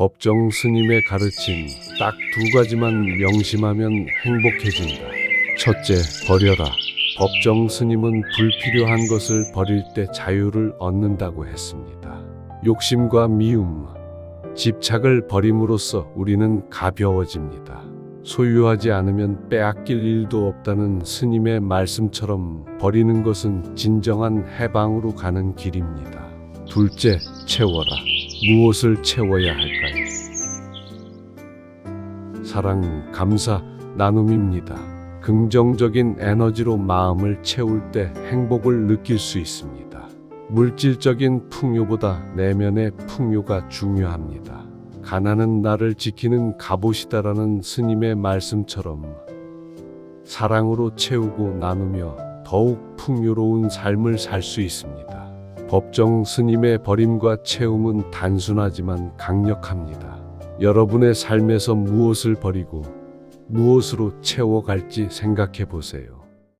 법정 스님의 가르침 딱 두 가지만 명심하면 행복해진다. 첫째, 버려라. 법정 스님은 불필요한 것을 버릴 때 자유를 얻는다고 했습니다. 욕심과 미움, 집착을 버림으로써 우리는 가벼워집니다. 소유하지 않으면 빼앗길 일도 없다는 스님의 말씀처럼 버리는 것은 진정한 해방으로 가는 길입니다. 둘째, 채워라. 무엇을 채워야 할까요? 사랑, 감사, 나눔입니다. 긍정적인 에너지로 마음을 채울 때 행복을 느낄 수 있습니다. 물질적인 풍요보다 내면의 풍요가 중요합니다. 가난은 나를 지키는 갑옷이다라는 스님의 말씀처럼 사랑으로 채우고 나누며 더욱 풍요로운 삶을 살 수 있습니다. 법정 스님의 버림과 채움은 단순하지만 강력합니다. 여러분의 삶에서 무엇을 버리고 무엇으로 채워갈지 생각해 보세요.